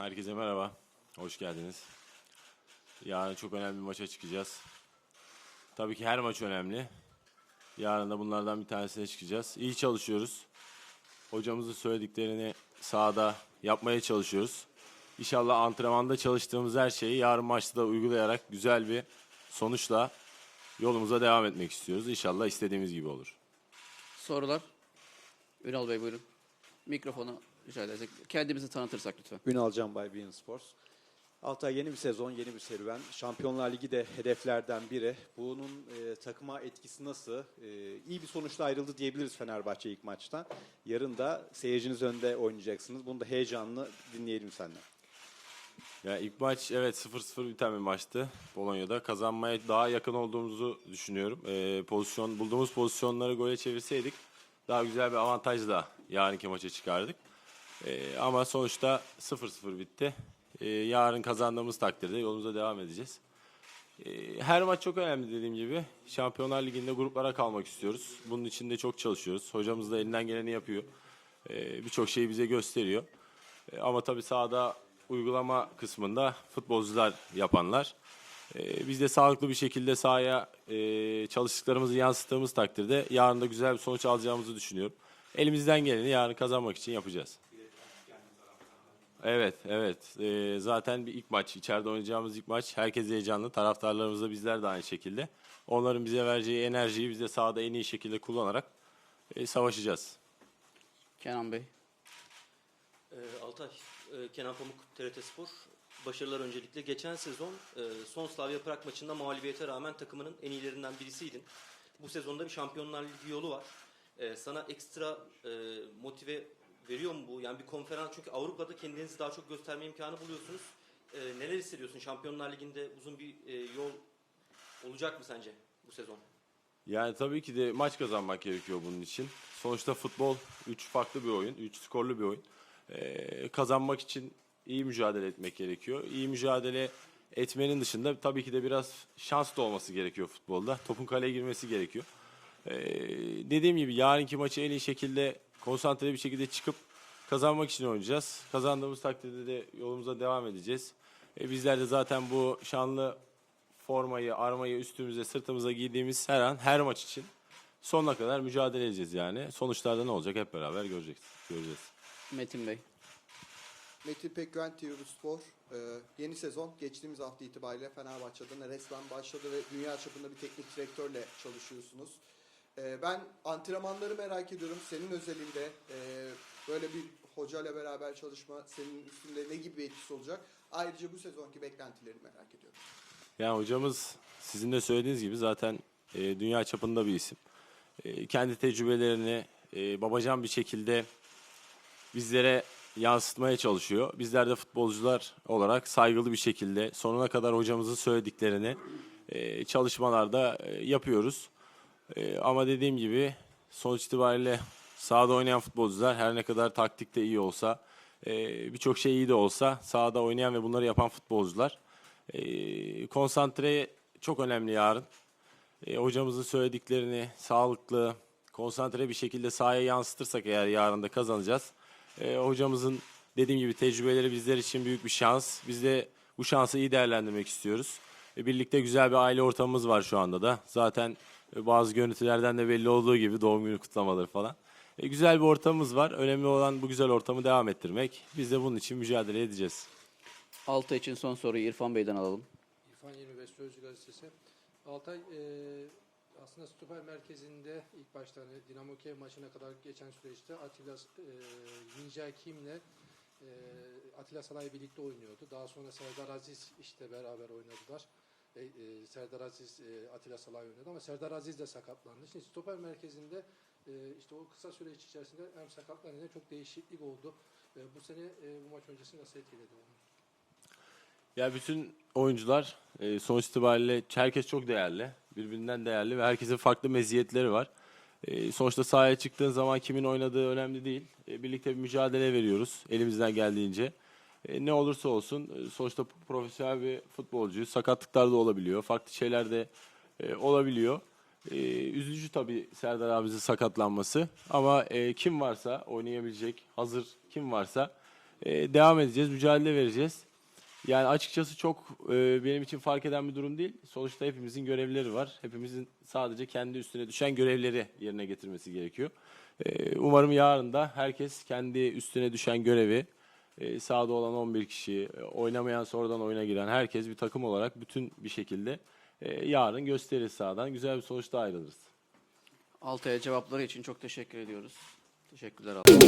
Herkese merhaba. Hoş geldiniz. Yarın çok önemli bir maça çıkacağız. Tabii ki her maç önemli. Yarın da bunlardan bir tanesine çıkacağız. İyi çalışıyoruz. Hocamızın söylediklerini sahada yapmaya çalışıyoruz. İnşallah antrenmanda çalıştığımız her şeyi yarın maçta da uygulayarak güzel bir sonuçla yolumuza devam etmek istiyoruz. İnşallah istediğimiz gibi olur. Sorular? Ünal Bey buyurun. Mikrofonu rica edersek. Kendimizi tanıtırsak lütfen. Ünal Can Bay Bein Sports. Altay yeni bir sezon, yeni bir serüven. Şampiyonlar Ligi de hedeflerden biri. Bunun e, takıma etkisi nasıl? E, iyi bir sonuçla ayrıldı diyebiliriz Fenerbahçe ilk maçtan. Yarın da seyirciniz önünde oynayacaksınız. Bunu da heyecanlı dinleyelim senden. Ya ilk maç evet 0-0 biten bir maçtı Polonya'da. Kazanmaya daha yakın olduğumuzu düşünüyorum. Ee, pozisyon bulduğumuz pozisyonları gole çevirseydik daha güzel bir avantajla yarınki maça çıkardık. Ee, ama sonuçta 0-0 bitti. Ee, yarın kazandığımız takdirde yolumuza devam edeceğiz. Ee, her maç çok önemli dediğim gibi. Şampiyonlar Ligi'nde gruplara kalmak istiyoruz. Bunun için de çok çalışıyoruz. Hocamız da elinden geleni yapıyor. Ee, Birçok şeyi bize gösteriyor. E, Ama tabii sahada uygulama kısmında futbolcular yapanlar. E, Biz de sağlıklı bir şekilde sahaya e, çalıştıklarımızı yansıttığımız takdirde yarın da güzel bir sonuç alacağımızı düşünüyorum. Elimizden geleni yarın kazanmak için yapacağız. Evet, evet. E, zaten bir ilk maç, içeride oynayacağımız ilk maç. Herkes heyecanlı. Taraftarlarımız da bizler de aynı şekilde. Onların bize vereceği enerjiyi biz de sahada en iyi şekilde kullanarak e, savaşacağız. Kenan Bey. Ee, Altay, e, Kenan Pamuk, TRT Spor. Başarılar öncelikle. Geçen sezon e, son Slavia Prag maçında mağlubiyete rağmen takımının en iyilerinden birisiydin. Bu sezonda bir Şampiyonlar Ligi yolu var. E, sana ekstra e, motive veriyor mu bu? Yani bir konferans çünkü Avrupa'da kendinizi daha çok gösterme imkanı buluyorsunuz. E, neler hissediyorsun? Şampiyonlar Ligi'nde uzun bir e, yol olacak mı sence bu sezon? Yani tabii ki de maç kazanmak gerekiyor bunun için. Sonuçta futbol 3 farklı bir oyun, 3 skorlu bir oyun. Ee, kazanmak için iyi mücadele etmek gerekiyor. İyi mücadele etmenin dışında tabii ki de biraz şans da olması gerekiyor futbolda. Topun kaleye girmesi gerekiyor. Ee, dediğim gibi yarınki maçı en iyi şekilde konsantre bir şekilde çıkıp kazanmak için oynayacağız. Kazandığımız takdirde de yolumuza devam edeceğiz. Ee, bizler de zaten bu şanlı formayı, armayı üstümüze, sırtımıza giydiğimiz her an, her maç için sonuna kadar mücadele edeceğiz yani. Sonuçlarda ne olacak hep beraber göreceğiz. göreceğiz. Metin Bey. Metin Pekgüven TV Spor e, yeni sezon geçtiğimiz hafta itibariyle Fenerbahçe'den resmen başladı ve dünya çapında bir teknik direktörle çalışıyorsunuz. E, ben antrenmanları merak ediyorum. Senin özelinde e, böyle bir hocayla beraber çalışma senin üstünde ne gibi bir etkisi olacak? Ayrıca bu sezonki beklentileri merak ediyorum. Yani hocamız sizin de söylediğiniz gibi zaten e, dünya çapında bir isim. Kendi tecrübelerini babacan bir şekilde bizlere yansıtmaya çalışıyor. Bizler de futbolcular olarak saygılı bir şekilde sonuna kadar hocamızın söylediklerini çalışmalarda e, yapıyoruz. E, ama dediğim gibi sonuç itibariyle sahada oynayan futbolcular her ne kadar taktikte iyi olsa, e, birçok şey iyi de olsa sahada oynayan ve bunları yapan futbolcular. E, konsantre çok önemli yarın. E, hocamızın söylediklerini sağlıklı, konsantre bir şekilde sahaya yansıtırsak eğer yarın da kazanacağız. E, hocamızın dediğim gibi tecrübeleri bizler için büyük bir şans. Biz de bu şansı iyi değerlendirmek istiyoruz. E, birlikte güzel bir aile ortamımız var şu anda da. Zaten bazı görüntülerden de belli olduğu gibi doğum günü kutlamaları falan. E, güzel bir ortamımız var. Önemli olan bu güzel ortamı devam ettirmek. Biz de bunun için mücadele edeceğiz. Altay için son soruyu İrfan Bey'den alalım. İrfan 25 Sözcü Gazetesi. Altay e, aslında stoper merkezinde ilk başta hani Dinamo Kiev maçına kadar geçen süreçte Atilla e, Ninja Kim'le e, Atilla Salay birlikte oynuyordu. Daha sonra Serdar Aziz işte beraber oynadılar. E, e, Serdar Aziz e, Atilla Salay oynadı ama Serdar Aziz de sakatlandı. Şimdi stoper merkezinde e, işte o kısa süreç içerisinde hem sakatlanınca çok değişiklik oldu. E, bu sene e, bu maç öncesi nasıl etkiledi onu? Ya bütün oyuncular e, sonuç itibariyle herkes çok değerli. Birbirinden değerli ve herkesin farklı meziyetleri var. E, sonuçta sahaya çıktığın zaman kimin oynadığı önemli değil. E, birlikte bir mücadele veriyoruz elimizden geldiğince. E, ne olursa olsun e, sonuçta profesyonel bir futbolcu. Sakatlıklar da olabiliyor. Farklı şeyler de e, olabiliyor. E, üzücü tabii Serdar abimizin sakatlanması. Ama e, kim varsa oynayabilecek, hazır kim varsa e, devam edeceğiz, mücadele vereceğiz. Yani açıkçası çok e, benim için fark eden bir durum değil. Sonuçta hepimizin görevleri var. Hepimizin sadece kendi üstüne düşen görevleri yerine getirmesi gerekiyor. E, umarım yarın da herkes kendi üstüne düşen görevi, e, sahada olan 11 kişi, e, oynamayan sonradan oyuna giren herkes bir takım olarak bütün bir şekilde e, yarın gösterir sahadan. Güzel bir sonuçta ayrılırız. Altay'a cevapları için çok teşekkür ediyoruz. Teşekkürler Altay.